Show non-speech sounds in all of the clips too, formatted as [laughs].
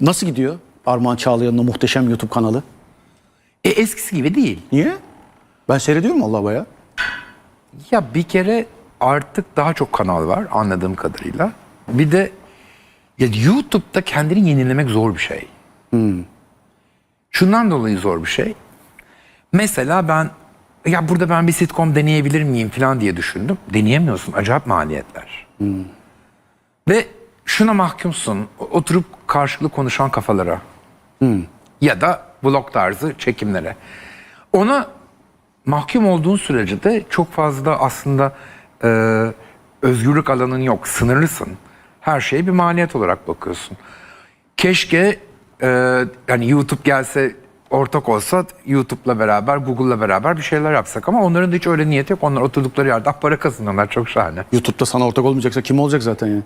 Nasıl gidiyor Armağan Çağlayan'ın o muhteşem YouTube kanalı? E, eskisi gibi değil. Niye? Ben seyrediyorum Allah baya. Ya bir kere artık daha çok kanal var anladığım kadarıyla. Bir de ya YouTube'da kendini yenilemek zor bir şey. Şundan dolayı zor bir şey. Mesela ben ya burada ben bir sitcom deneyebilir miyim falan diye düşündüm. Deneyemiyorsun. Acayip maliyetler. Ve şuna mahkumsun. Oturup karşılıklı konuşan kafalara. Ya da blog tarzı çekimlere. Ona mahkum olduğun sürece de çok fazla aslında e, özgürlük alanın yok. Sınırlısın. Her şeye bir maliyet olarak bakıyorsun. Keşke e, yani YouTube gelse ortak olsa YouTube'la beraber Google'la beraber bir şeyler yapsak ama onların da hiç öyle niyeti yok. Onlar oturdukları yerde ah, para kazanıyorlar çok şahane. YouTube'da sana ortak olmayacaksa kim olacak zaten yani?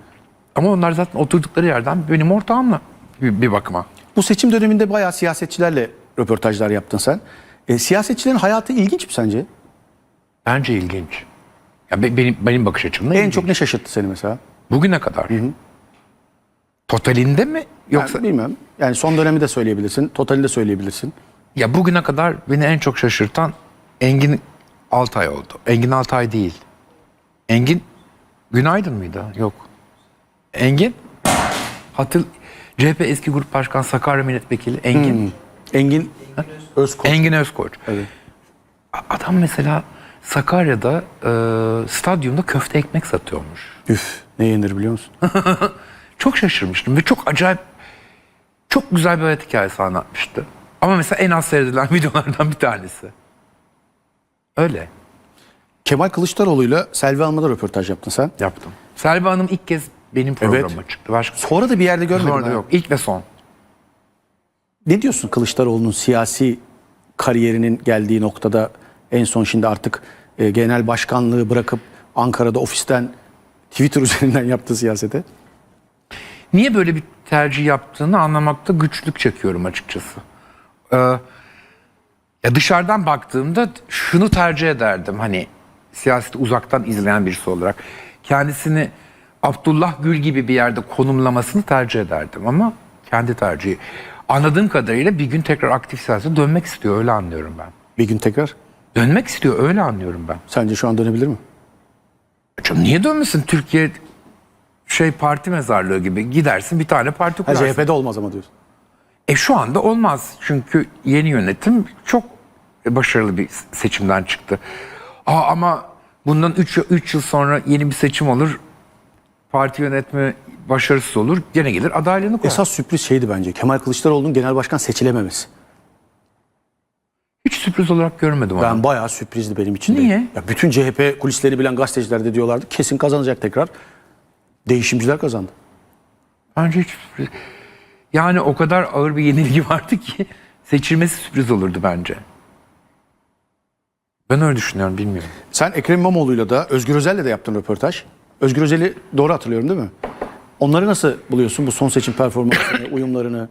Ama onlar zaten oturdukları yerden benim ortağımla bir, bir bakıma. Bu seçim döneminde bayağı siyasetçilerle röportajlar yaptın sen. E, siyasetçilerin hayatı ilginç mi sence? Bence ilginç. Ya be- benim benim bakış açımda En ilginç. çok ne şaşırttı seni mesela? bugüne kadar. Totalinde mi yoksa Ben bilmem. Yani son dönemi de söyleyebilirsin. Totali de söyleyebilirsin. Ya bugüne kadar beni en çok şaşırtan Engin Altay oldu. Engin Altay değil. Engin Günaydın mıydı? Yok. Engin Hatır CHP eski grup başkan Sakarya milletvekili Engin Engin Özkoç. Engin Özkoç. Evet. Adam mesela Sakarya'da e, stadyumda köfte ekmek satıyormuş. Üf ne yenir biliyor musun? [laughs] Çok şaşırmıştım ve çok acayip çok güzel bir hayat hikayesi anlatmıştı. Ama mesela en az seyredilen [laughs] videolardan bir tanesi. Öyle. Kemal Kılıçdaroğlu'yla Selvi Alma'da röportaj yaptın sen. Yaptım. Selvi Hanım ilk kez benim programa çıktı. Başka Sonra da bir yerde görmedim. Sonra da yok. İlk ve son. Ne diyorsun Kılıçdaroğlu'nun siyasi kariyerinin geldiği noktada en son şimdi artık e, genel başkanlığı bırakıp Ankara'da ofisten Twitter [laughs] üzerinden yaptığı siyasete? Niye böyle bir tercih yaptığını anlamakta güçlük çekiyorum açıkçası. Ee, ya dışarıdan baktığımda şunu tercih ederdim hani siyaseti uzaktan izleyen birisi olarak. Kendisini Abdullah Gül gibi bir yerde konumlamasını tercih ederdim ama kendi tercihi. Anladığım kadarıyla bir gün tekrar aktif siyasete dönmek istiyor öyle anlıyorum ben. Bir gün tekrar. Dönmek istiyor öyle anlıyorum ben. Sence şu an dönebilir mi? Canım niye dönmesin Türkiye şey parti mezarlığı gibi gidersin bir tane parti Ha, kurarsın. CHP'de olmaz ama diyorsun. E şu anda olmaz. Çünkü yeni yönetim çok başarılı bir seçimden çıktı. Aa, ama bundan 3 3 yıl sonra yeni bir seçim olur. Parti yönetimi başarısız olur. Gene gelir adaylığını koyar. Esas sürpriz şeydi bence. Kemal Kılıçdaroğlu'nun genel başkan seçilememesi. Hiç sürpriz olarak görmedim onu. Ben bayağı sürprizdi benim için de. Niye? Ya bütün CHP kulislerini bilen gazeteciler de diyorlardı kesin kazanacak tekrar. Değişimciler kazandı. Bence hiç sürpriz. Yani o kadar ağır bir yenilgi [laughs] vardı ki seçilmesi sürpriz olurdu bence. Ben öyle düşünüyorum bilmiyorum. Sen Ekrem İmamoğlu'yla da Özgür Özel'le de yaptın röportaj. Özgür Özel'i doğru hatırlıyorum değil mi? Onları nasıl buluyorsun bu son seçim performansını, [coughs] uyumlarını?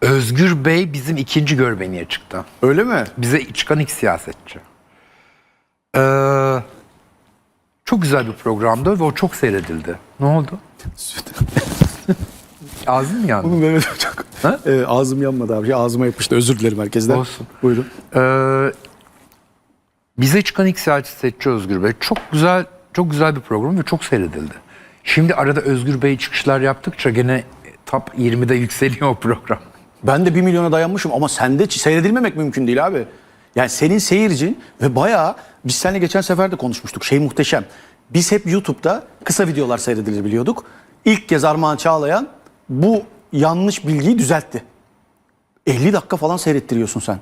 Özgür Bey bizim ikinci görbeniye çıktı. Öyle mi? Bize çıkan ilk siyasetçi. Ee, çok güzel bir programdı ve o çok seyredildi. Ne oldu? [laughs] Ağzın mı yandı? Mehmet çok. Ha? Ee, ağzım yanmadı abi. Ağzıma yapıştı. Özür dilerim herkesten. Olsun. Buyurun. Ee, bize çıkan ilk siyasetçi Özgür Bey. Çok güzel, çok güzel bir program ve çok seyredildi. Şimdi arada Özgür Bey çıkışlar yaptıkça gene top 20'de yükseliyor o program. Ben de bir milyona dayanmışım ama sende seyredilmemek mümkün değil abi. Yani senin seyircin ve bayağı biz seninle geçen sefer de konuşmuştuk. Şey muhteşem. Biz hep YouTube'da kısa videolar seyredilir biliyorduk. İlk kez Armağan Çağlayan bu yanlış bilgiyi düzeltti. 50 dakika falan seyrettiriyorsun sen.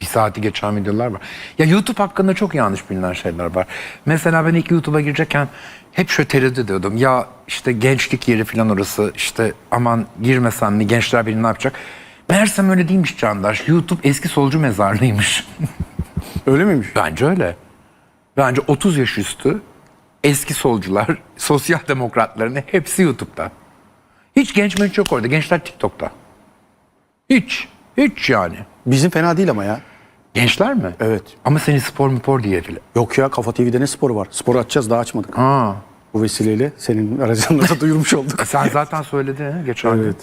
Bir saati geçen videolar var. Ya YouTube hakkında çok yanlış bilinen şeyler var. Mesela ben ilk YouTube'a girecekken hep şöyle tereddüt ediyordum. Ya işte gençlik yeri falan orası işte aman girmesem mi gençler beni ne yapacak? Meğersem öyle değilmiş Candaş. YouTube eski solcu mezarlığıymış. [laughs] Öyle miymiş? Bence öyle. Bence 30 yaş üstü eski solcular, [laughs] sosyal demokratların hepsi YouTube'da. Hiç genç menç yok orada. Gençler TikTok'ta. Hiç. Hiç yani. Bizim fena değil ama ya. Gençler mi? Evet. Ama seni spor mupor diye bile. Yok ya Kafa TV'de ne sporu var? Sporu açacağız daha açmadık. Aa, Bu vesileyle senin aracınla da duyurmuş olduk. Sen zaten söyledin geçen gün. Evet.